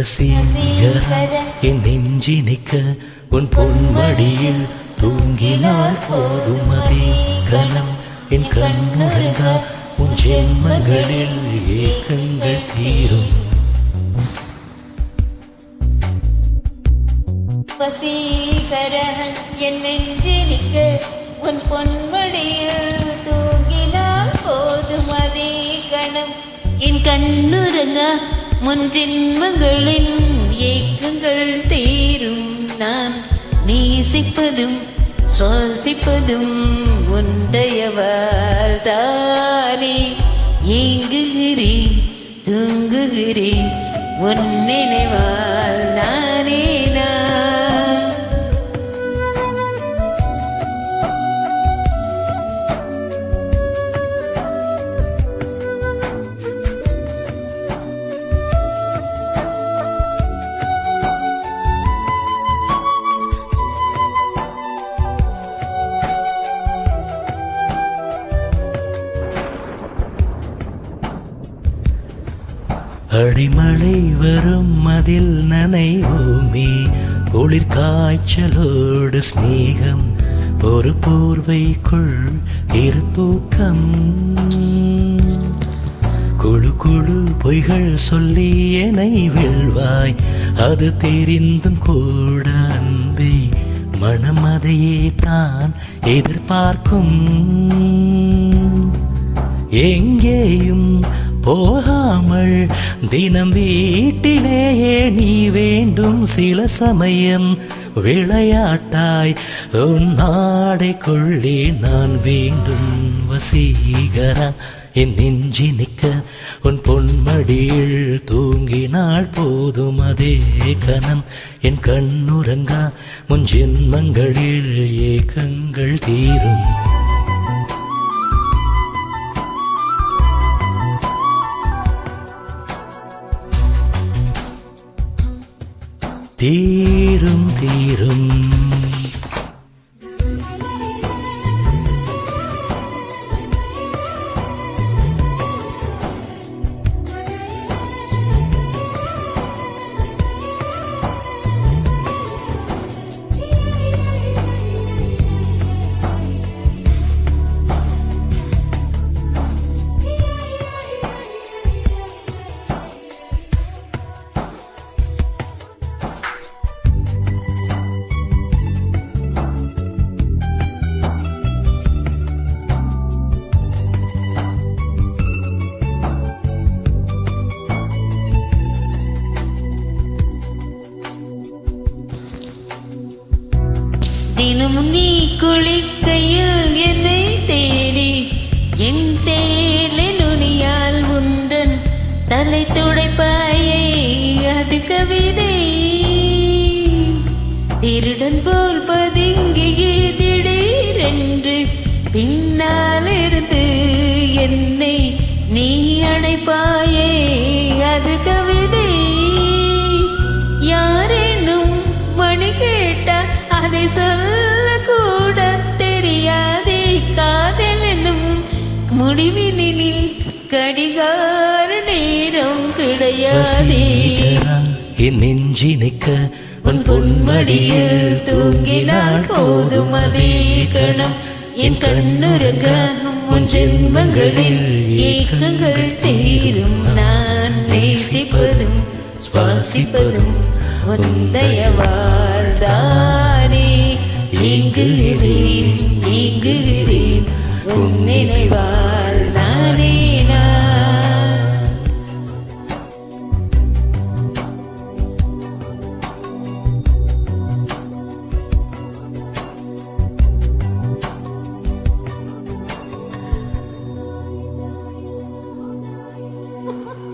வசீகர என் நெஞ்சினிக்க உன் பொன்மடியில் தூங்கினால் போதும் அதே கணம் என் கண்ணுறங்கா உன் ஜென்மங்களில் ஏக்கங்கள் தீரும். வசீகர என் நெஞ்சினிக்க உன் பொன்மடியில் தூங்கினால் போதும் அதே கணம். என் கண்ணுறங்க முன் ஜென்மங்களின் ஏக்கங்கள் தீரும். நான் நேசிப்பதும் சுவாசிப்பதும் உண்டையவால் தானே ஏங்குகிறேன் தூங்குகிறேன் உன் நினைவால் அடிமழை வரும் அதில் நனைவோமே குளிர் காய்ச்சலோடு ஸ்நேகம் ஒரு போர்வைக்குள் இரு தூக்கம். குழு குழு பொய்கள் சொல்லி என்னை வெல்வாய் அது தெரிந்தும் கூட அன்பே மனம் அதையே தான் எதிர்பார்க்கும். எங்கேயும் போகாமல் தினம் வீட்டிலேயே நீ வேண்டும் சில சமயம் விளையாட்டாய் உன் நாடைக்குள்ளே நான் வேண்டும் வசீகரா. என் நெஞ்சி நிற்க உன் பொன்மடியில் தூங்கினால் போதும் அதே கணம். என் கண்ணுரங்கா முன் ஜென்மங்களில் ஏக்கங்கள் தீரும். தீரும் தீரும். தினமும் நீ குளிக்கையில் என்னை தேடி என் சேலை முடிவினில் கடிகார நேரம் கிடையாதே. வசீகரா என் நெஞ்சி உன் பொன்மடியில் தூங்கினால் போதும் அதே கணம். என் கண்ணுறங்க உன் ஜென்மங்களில் ஏக்கங்கள் தீரும். நான் நேசிப்பதும் சுவாசிப்பதும் உந்தயவால் தானே ஏங்குகிறேன் ஏங்குகிறேன் உன் நினைவால். 哈哈哈哈。